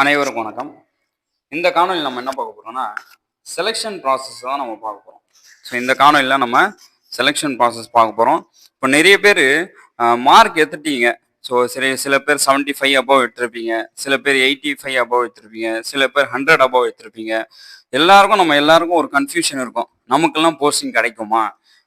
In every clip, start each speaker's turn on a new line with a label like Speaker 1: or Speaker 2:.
Speaker 1: அனைவருக்கும் வணக்கம். இந்த காணொலியில் நம்ம என்ன பார்க்க போகிறோம்னா செலெக்ஷன் ப்ராசஸ் தான் நம்ம பார்க்க போகிறோம் ஸோ இந்த காணொலியில் நம்ம செலெக்ஷன் ப்ராசஸ் பார்க்க போகிறோம் இப்போ நிறைய பேர் மார்க் எடுத்துட்டீங்க. ஸோ சில சில பேர் செவன்ட்டி ஃபைவ் அபவ் எடுத்திருப்பீங்க. சில பேர் எயிட்டி ஃபைவ் அபவ் எடுத்திருப்பீங்க. சில பேர் ஹண்ட்ரட் அபவ் எடுத்திருப்பீங்க. எல்லாருக்கும் நம்ம எல்லாருக்கும் ஒரு கன்ஃபியூஷன் இருக்கும். நமக்கெல்லாம் போஸ்டிங் கிடைக்குமா?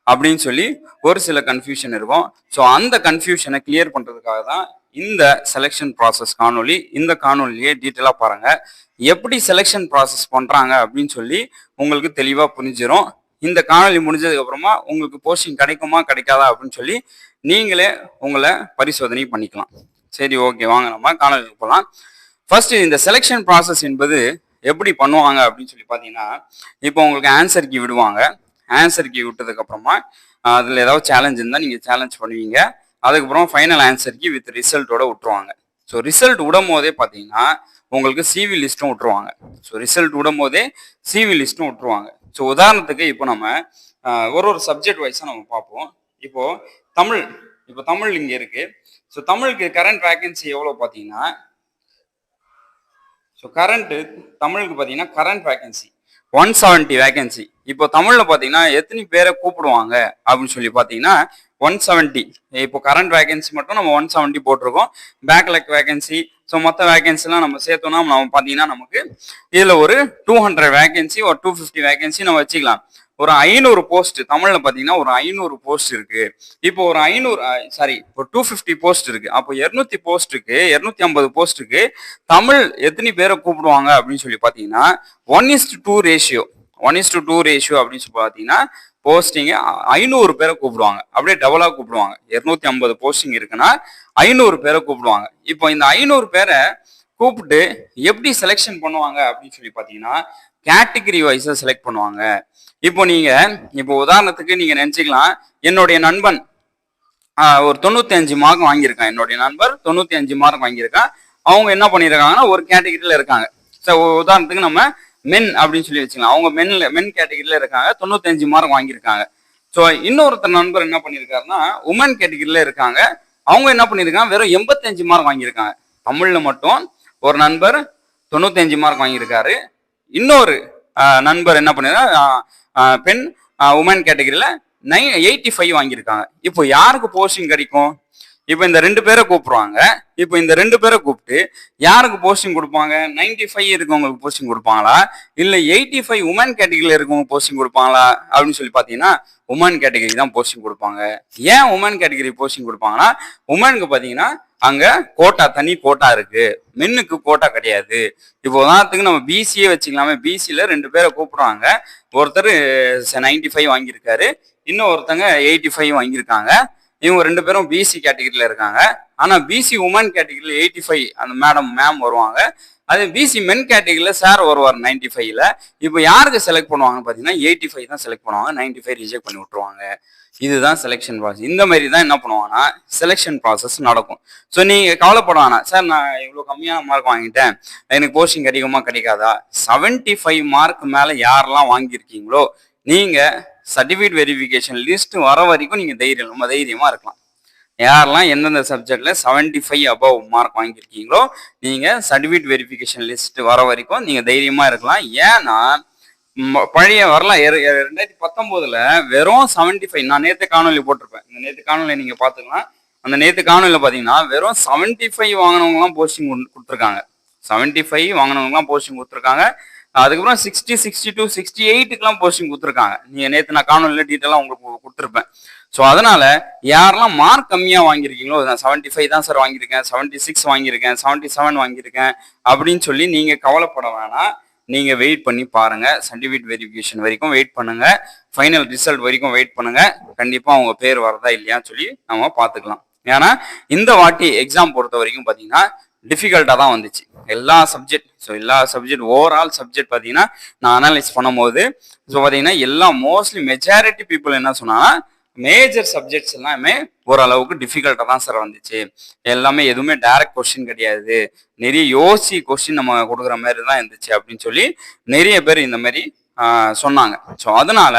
Speaker 1: அப்படின்னு சொல்லி ஒரு சில கன்ஃபியூஷன் இருக்கும். ஸோ அந்த கன்ஃபியூஷனை கிளியர் பண்ணுறதுக்காக தான் இந்த செலெக்ஷன் ப்ராசஸ் காணொலி இந்த காணொலியை டீட்டெயிலாக பாருங்கள் எப்படி செலெக்ஷன் ப்ராசஸ் பண்ணுறாங்க அப்படின்னு சொல்லி உங்களுக்கு தெளிவாக புரிஞ்சிடும் இந்த காணொலி முடிஞ்சதுக்கப்புறமா உங்களுக்கு போஸ்டிங் கிடைக்குமா கிடைக்காதா அப்படின்னு சொல்லி நீங்களே உங்களை பரிசோதனை பண்ணிக்கலாம். சரி ஓகே வாங்க நம்ம காணொலிக்கு போகலாம் ஃபர்ஸ்ட் இந்த செலெக்ஷன் ப்ராசஸ் என்பது எப்படி பண்ணுவாங்க அப்படின்னு சொல்லி பார்த்தீங்கன்னா இப்போ உங்களுக்கு ஆன்சர் கீ விடுவாங்க. ஆன்சர் கீ விட்டதுக்கப்புறமா அதில் ஏதாவது சேலஞ்ச் இருந்தால் நீங்கள் சேலஞ்ச் பண்ணுவீங்க. அதுக்கப்புறம் ஃபைனல் ஆன்சருக்கு வித் ரிசல்ட்டோட விட்டுருவாங்க. ஸோ ரிசல்ட் விடும் போதே பார்த்தீங்கன்னா உங்களுக்கு சிவி லிஸ்ட்டும் விட்டுருவாங்க. ஸோ ரிசல்ட் விடும் போதே சிவி லிஸ்ட்டும் விட்டுருவாங்க. ஸோ உதாரணத்துக்கு இப்போ நம்ம ஒரு ஒரு சப்ஜெக்ட் வைஸாக நம்ம பார்ப்போம். இப்போது தமிழ் இப்போ தமிழ் இங்கே இருக்குது ஸோ தமிழுக்கு கரண்ட் வேக்கன்சி எவ்வளோ பார்த்தீங்கன்னா ஸோ கரண்ட்டு தமிழுக்கு பார்த்தீங்கன்னா current vacancy one seventy vacancy இப்போ தமிழில் பார்த்தீங்கன்னா எத்தனை பேரை கூப்பிடுவாங்க? அப்படின்னு சொல்லி பார்த்தீங்கன்னா ஒன் செவன்ட்டி இப்போ கரண்ட் வேகன்சி மட்டும் நம்ம ஒன் செவன்ட்டி போட்டிருக்கோம். பேக்லக் வேகன்சி ஸோ மற்ற வேகன்சிலாம் நம்ம சேர்த்தோம்னா நம்ம பார்த்தீங்கன்னா நமக்கு இதில் ஒரு டூ ஹண்ட்ரட் வேகன்சி ஒரு டூ ஃபிஃப்டி வேகன்சி நம்ம வச்சுக்கலாம். ஒரு ஐநூறு போஸ்ட் தமிழ்ல பாத்தீங்கன்னா ஒரு ஐநூறு போஸ்ட் இருக்கு. இப்போ ஒரு ஐநூறு சாரி ஒரு டூ ஃபிஃப்டி போஸ்ட் இருக்கு. அப்போ இருநூத்தி போஸ்ட்டுக்கு இருநூத்தி ஐம்பது போஸ்ட்டுக்கு தமிழ் எத்தனை பேரை கூப்பிடுவாங்க அப்படின்னு சொல்லி பாத்தீங்கன்னா one is two ratio one is two ratio அப்படின்னு சொல்லி பாத்தீங்கன்னா போஸ்டிங்கை ஐநூறு பேரை கூப்பிடுவாங்க. அப்படியே டபுளாக கூப்பிடுவாங்க. இரநூத்தி ஐம்பது போஸ்டிங் இருக்குன்னா ஐநூறு பேரை கூப்பிடுவாங்க. இப்போ இந்த ஐநூறு பேரை கூப்பிட்டு எப்படி செலெக்ஷன் பண்ணுவாங்க அப்படின்னு சொல்லி பார்த்தீங்கன்னா கேட்டகரி வைஸாக செலக்ட் பண்ணுவாங்க. இப்போ நீங்கள் இப்போ உதாரணத்துக்கு நீங்கள் நினச்சிக்கலாம் என்னுடைய நண்பன் ஒரு தொண்ணூத்தி அஞ்சு மார்க் வாங்கியிருக்கான். என்னுடைய நண்பர் தொண்ணூத்தி அஞ்சு மார்க் வாங்கியிருக்கான். அவங்க என்ன பண்ணியிருக்காங்கன்னா ஒரு கேட்டகிரியில் இருக்காங்க. ஸோ உதாரணத்துக்கு நம்ம மென் அப்படின்னு சொல்லி வச்சுக்கலாம் அவங்க மென்ல மென் கேட்டகரியில இருக்காங்க. தொண்ணூத்தஞ்சு மார்க் வாங்கியிருக்காங்க. ஸோ இன்னொருத்தர் நண்பர் என்ன பண்ணியிருக்காருன்னா உமன் கேட்டகரியில இருக்காங்க. அவங்க என்ன பண்ணியிருக்காங்க? வெறும் எண்பத்தஞ்சு மார்க் வாங்கியிருக்காங்க. தமிழ்ல மட்டும் ஒரு நண்பர் தொண்ணூத்தஞ்சு மார்க் வாங்கியிருக்காரு. இன்னொரு நண்பர் என்ன பண்ணிருக்காங்க பெண் உமன் கேட்டகரியில நைன் எயிட்டி ஃபைவ் வாங்கியிருக்காங்க. இப்போ யாருக்கு போஸ்டிங் கிடைக்கும்? இப்போ இந்த ரெண்டு பேரை கூப்பிடுவாங்க. இப்போ இந்த ரெண்டு பேரை கூப்பிட்டு யாருக்கு போஸ்டிங் கொடுப்பாங்க? 95 ஃபைவ் இருக்கவங்களுக்கு போஸ்டிங் கொடுப்பாங்களா? இல்லை எயிட்டி ஃபைவ் உமன் கேட்டகரியில் இருக்கவங்க போஸ்டிங் கொடுப்பாங்களா? அப்படின்னு சொல்லி பார்த்தீங்கன்னா உமன் கேட்டகரி தான் போஸ்டிங் கொடுப்பாங்க. ஏன் உமன் கேட்டகரி போஸ்டிங் கொடுப்பாங்கன்னா உமனுக்கு பார்த்தீங்கன்னா அங்கே கோட்டா தனி கோட்டா இருக்கு. மென்னுக்கு கோட்டா கிடையாது. இப்போ உதாரணத்துக்கு நம்ம பிசியே வச்சுக்கலாமே. பிசியில் ரெண்டு பேரை கூப்பிடுறாங்க. ஒருத்தர் நைன்டி ஃபைவ் வாங்கியிருக்காரு. இன்னும் ஒருத்தங்க எயிட்டி ஃபைவ் வாங்கியிருக்காங்க. இவங்க ரெண்டு பேரும் பிசி கேட்டகிரியில் இருக்காங்க. ஆனால் பிசி உமன் கேட்டகிரியில் எயிட்டி ஃபைவ் அந்த மேடம் மேம் வருவாங்க. அது பிசி மென் கேட்டகிரியில் சார் வருவார் நைன்டி ஃபைவ்ல இப்போ யாருக்கு செலக்ட் பண்ணுவாங்க பார்த்தீங்கன்னா எயிட்டி ஃபைவ் தான் செலக்ட் பண்ணுவாங்க. நைன்டி ஃபைவ் ரிஜெக்ட் பண்ணி விட்ருவாங்க இதுதான் செலெக்ஷன் ப்ராசஸ் இந்த மாதிரி தான் என்ன பண்ணுவாங்கன்னா செலெக்ஷன் ப்ராசஸ் நடக்கும். ஸோ நீங்கள் கவலைப்படுவானா சார் நான் இவ்வளோ கம்மியான மார்க் வாங்கிட்டேன். எனக்கு போஸ்டிங் கிடைக்குமா கிடைக்காதா? 75 ஃபைவ் மார்க் மேலே யாரெல்லாம் வாங்கியிருக்கீங்களோ நீங்கள் சர்டிஃபிகேட் வெரிஃபிகேஷன் லிஸ்ட் வர வரைக்கும் நீங்கள் தைரியம் ரொம்ப தைரியமாக இருக்கலாம். யாரெல்லாம் எந்தெந்த சப்ஜெக்டில் செவன்டி ஃபைவ் அபவ் மார்க் வாங்கியிருக்கீங்களோ நீங்கள் சர்டிஃபிகேட் வெரிஃபிகேஷன் லிஸ்ட் வர வரைக்கும் நீங்கள் தைரியமாக இருக்கலாம். ஏன்னா பழைய வரலாம் ரெண்டாயிரத்தி பத்தொம்போதில் வெறும் 75 ஃபைவ் நான் நேற்று காணொலி போட்டிருப்பேன். இந்த நேற்று காணொலியை நீங்கள் பார்த்துக்கலாம். அந்த நேற்று காணொலியில் பார்த்தீங்கன்னா வெறும் 75 ஃபைவ் வாங்கினவங்கலாம் போஸ்டிங் கொடுத்துருக்காங்க. 75 ஃபைவ் வாங்கினவங்கலாம் போஸ்டிங் கொடுத்துருக்காங்க. அதுக்கப்புறம் சிக்ஸ்டி சிக்ஸ்டி டூ சிக்ஸ்டி எயிட்டுக்கெல்லாம் போஸ்டிங் கொடுத்துருக்காங்க. நீங்கள் நேற்று நான் காணொலியில் டீட்டெயிலாக உங்களுக்கு கொடுத்துருப்பேன். ஸோ அதனால் யாரெல்லாம் மார்க் கம்மியாக வாங்கியிருக்கீங்களோ நான் செவன்ட்டி ஃபைவ் தான் சார் வாங்கியிருக்கேன் செவன்ட்டி சிக்ஸ் வாங்கியிருக்கேன் செவன்ட்டி செவன் வாங்கியிருக்கேன் அப்படின்னு சொல்லி நீங்கள் கவலைப்பட வேணாம். நீங்கள் வெயிட் பண்ணி பாருங்க. சர்டிஃபிகேட் வெரிஃபிகேஷன் வரைக்கும் வெயிட் பண்ணுங்க. ஃபைனல் ரிசல்ட் வரைக்கும் வெயிட் பண்ணுங்கள் கண்டிப்பாக அவங்க பேர் வரதா இல்லையான்னு சொல்லி நம்ம பார்த்துக்கலாம். ஏன்னா இந்த வாட்டி எக்ஸாம் பொறுத்த வரைக்கும் பார்த்தீங்கன்னா டிஃபிகல்ட்டாக தான் வந்துச்சு. எல்லா சப்ஜெக்ட் ஸோ எல்லா சப்ஜெக்ட் ஓவரால் சப்ஜெக்ட் பார்த்தீங்கன்னா நான் அனலைஸ் பண்ணும்போது ஸோ பார்த்தீங்கன்னா எல்லா மோஸ்ட்லி மெஜாரிட்டி பீப்புள் என்ன சொன்னாங்கன்னா மேஜர் சப்ஜெக்ட்ஸ் எல்லாமே ஓரளவுக்கு டிஃபிகல்ட்டாக தான் சார் வந்துச்சு. எல்லாமே எதுவுமே டைரக்ட் கொஸ்டின் கிடையாது. நிறைய யோசி கொஸ்டின் நம்ம கொடுக்குற மாதிரி தான் இருந்துச்சு அப்படின்னு சொல்லி நிறைய பேர் இந்த மாதிரி சொன்னாங்க. ஸோ அதனால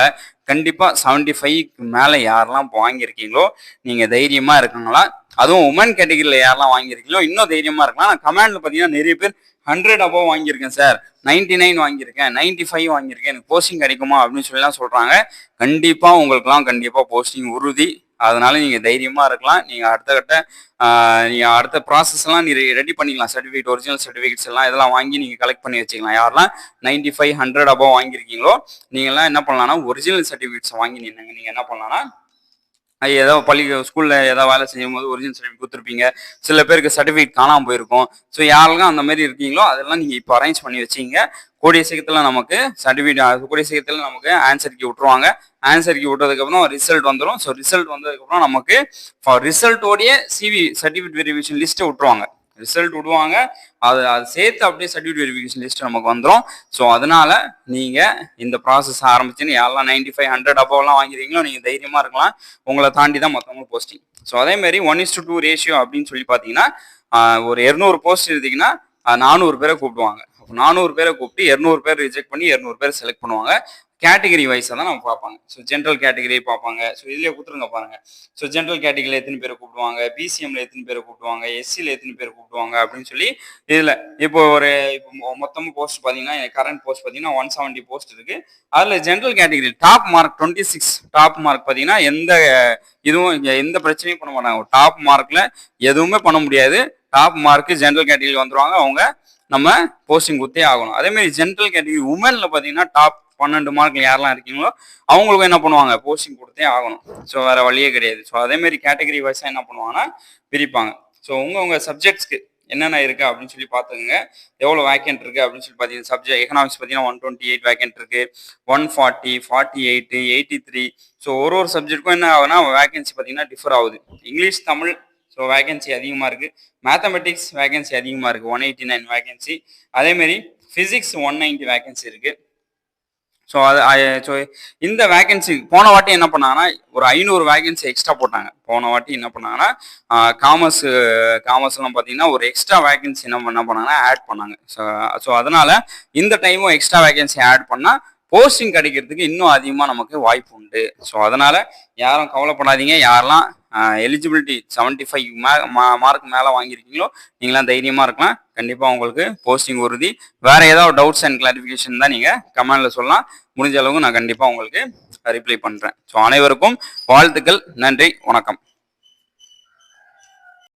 Speaker 1: கண்டிப்பாக செவன்டி ஃபைவ்க்கு மேலே யாரெல்லாம் இப்போ வாங்கியிருக்கீங்களோ நீங்கள் தைரியமாக இருக்குங்களா அதுவும் உமன் கேட்டகிரியில் யாரெல்லாம் வாங்கியிருக்கீங்களோ இன்னும் தைரியமாக இருக்கலாம். நான் கமாண்டில் பார்த்தீங்கன்னா நிறைய பேர் ஹண்ட்ரட் அபோவ் வாங்கியிருக்கேன் சார் நைன்டி நைன் வாங்கியிருக்கேன் நைன்டி ஃபைவ் வாங்கியிருக்கேன். எனக்கு போஸ்டிங் கிடைக்குமா அப்படின்னு சொல்லலாம் சொல்கிறாங்க கண்டிப்பாக உங்களுக்குலாம் கண்டிப்பாக போஸ்டிங் உறுதி. அதனால நீங்கள் தைரியமாக இருக்கலாம். நீங்கள் அடுத்த கட்ட நீங்கள் அடுத்த ப்ராசஸ்லாம் நீ ரெடி பண்ணிக்கலாம். சர்டிஃபிகேட் ஒரிஜினல் சர்டிஃபிகேட்ஸ் எல்லாம் இதெல்லாம் வாங்கி நீங்கள் கலெக்ட் பண்ணி வச்சுக்கலாம். யாரெல்லாம் நைன்டி ஃபைவ் ஹண்ட்ரட் அபோவ் வாங்கியிருக்கீங்களோ நீங்கள்லாம் என்ன பண்ணலாம்னா ஒரிஜினல் சர்டிஃபிகேட்ஸ் வாங்கி நின்னுங்க. நீங்கள் என்ன பண்ணலாம்னா ஏதோ பள்ளி ஸ்கூலில் ஏதாவது வேலை செய்யும் போது ஒரிஜினல் சர்டிஃபிகேட் கொடுத்துருப்பீங்க. சில பேருக்கு சர்டிஃபிகேட் காணாம போயிருக்கும். ஸோ யாரெல்லாம் அந்த மாதிரி இருக்கீங்களோ அதெல்லாம் நீங்கள் இப்போ அரேஞ்ச் பண்ணி வச்சிங்க. கூடிய சீக்கிரத்தில் நமக்கு சர்டிஃபிகேட் கூடிய சீக்கிரத்தில் நமக்கு ஆன்சர் கீ விட்டுருவாங்க. ஆன்சர் கீ விட்டதுக்கப்புறம் ரிசல்ட் வந்துடும் ஸோ ரிசல்ட் வந்ததுக்கப்புறம் நமக்கு ரிசல்ட்டோடைய சிவி சர்டிஃபிகேட் வெரிஃபிகேஷன் லிஸ்ட்டை விட்டுருவாங்க. ரிசல்ட் விடுவாங்க. அது அது சேர்த்து அப்படியே சர்டிஃபிகேட் வெரிஃபிகேஷன் லிஸ்ட் நமக்கு வந்துடும் ஸோ அதனால நீங்கள் இந்த ப்ராசஸ் ஆரம்பிச்சுன்னு யாரெல்லாம் நைன்டி ஃபைவ் ஹண்ட்ரட் அபோவ்லாம் வாங்கிருக்கீங்களோ நீங்கள் தைரியமாக இருக்கலாம். உங்களை தாண்டி தான் மற்றவங்க போஸ்டிங் ஸோ அதே மாதிரி one is to two ratio அப்படின்னு சொல்லி பார்த்தீங்கன்னா ஒரு இரநூறு போஸ்ட் எழுதிங்கன்னா நானூறு பேரை கூப்பிடுவாங்க. அப்போ நானூறு பேரை கூப்பிட்டு இரநூறு பேர் ரிஜெக்ட் பண்ணி இரநூறு பேர் செலக்ட் பண்ணுவாங்க. கேட்டகரி வைஸாக தான் நம்ம பார்ப்பாங்க. ஸோ ஜென்ரல் கேட்டகரி பார்ப்பாங்க. ஸோ இதிலே கொடுத்துருங்க பாருங்க. ஸோ ஜென்ரல் கேட்டகரியில் எத்தனை பேர் கூப்பிடுவாங்க? பிசிஎம்ல எத்தனை பேர் கூப்பிடுவாங்க? எஸ்சியில் எத்தனை பேர் கூப்பிடுவாங்க? அப்படின்னு சொல்லி இதில் இப்போ ஒரு இப்போ மொத்தமாக போஸ்ட் பார்த்தீங்கன்னா கரண்ட் போஸ்ட் பார்த்தீங்கன்னா ஒன் செவன்ட்டி போஸ்ட் இருக்கு. அதில் general category top mark twenty six top mark பார்த்தீங்கன்னா எந்த இதுவும் எந்த பிரச்சனையும் பண்ண மாட்டாங்க. டாப் மார்க்கில் எதுவுமே பண்ண முடியாது. டாப் மார்க்கு ஜென்ரல் கேட்டகரியில் வந்துடுவாங்க அவங்க நம்ம போஸ்டிங் கொடுத்தே ஆகணும். அதேமாதிரி ஜென்ரல் கேட்டகரி உமனில் பார்த்தீங்கன்னா டாப் பன்னெண்டு மார்க்ல யாரெல்லாம் இருக்கீங்களோ அவங்களுக்கும் என்ன பண்ணுவாங்க? போஸ்டிங் கொடுத்தே ஆகணும். ஸோ வேற வழியே கிடையாது. ஸோ அதே மாதிரி கேட்டகரி வைஸாக என்ன பண்ணுவாங்கன்னா பிரிப்பாங்க. ஸோ உங்க உங்க சப்ஜெக்ட்ஸ்க்கு என்னென்ன இருக்கு அப்படின்னு சொல்லி பார்த்துக்கோங்க. எவ்வளோ வேக்கெண்ட் இருக்கு அப்படின்னு சொல்லி பார்த்தீங்கன்னா சப்ஜெக்ட் எக்கனாமிக்ஸ் பார்த்தீங்கன்னா ஒன் டுவெண்ட்டி எயிட் வேக்கெண்ட் இருக்கு. One forty forty eight eighty three so ஒரு ஒரு சப்ஜெக்ட்டுக்கும் என்ன ஆகுனா வேகன்சி பார்த்தீங்கன்னா டிஃபர் ஆகுது. இங்கிலீஷ் தமிழ் ஸோ வேகன்சி அதிகமாக இருக்கு. மேத்தமெட்டிக்ஸ் வேகன்சி அதிகமாக இருக்கு. ஒன் எயிட்டி நைன் வேகன்சி அதேமாரி ஃபிசிக்ஸ் ஒன் நைன்ட்டி வேகன்சி இருக்கு. ஸோ அது ஸோ இந்த வேகன்சி போன வாட்டி என்ன பண்ணாங்கன்னா ஒரு ஐநூறு வேகன்சி எக்ஸ்ட்ரா போட்டாங்க. போன வாட்டி என்ன பண்ணாங்கன்னா காமர்ஸ் காமர்ஸ்லாம் பார்த்தீங்கன்னா ஒரு எக்ஸ்ட்ரா வேகன்சி என்ன என்ன பண்ணாங்கன்னா ஆட் பண்ணாங்க. ஸோ ஸோ அதனால் இந்த டைமும் எக்ஸ்ட்ரா வேகன்சி ஆட் பண்ணால் போஸ்டிங் கிடைக்கிறதுக்கு இன்னும் அதிகமாக நமக்கு வாய்ப்பு உண்டு. ஸோ அதனால் யாரும் கவலைப்படாதீங்க. யாரெல்லாம் எலிஜிபிலிட்டி செவன்ட்டி ஃபைவ் மே மார்க் மேலே வாங்கியிருக்கீங்களோ நீங்களாம் தைரியமாக இருக்கலாம். கண்டிப்பாக உங்களுக்கு போஸ்டிங் உறுதி. வேறு ஏதாவது டவுட்ஸ் அண்ட் கிளாரிஃபிகேஷன் தான் நீங்கள் கமெண்டில் சொல்லலாம். முடிஞ்ச அளவுக்கு நான் கண்டிப்பாக உங்களுக்கு ரிப்ளை பண்ணுறேன் ஸோ அனைவருக்கும் வாழ்த்துக்கள். நன்றி. வணக்கம்.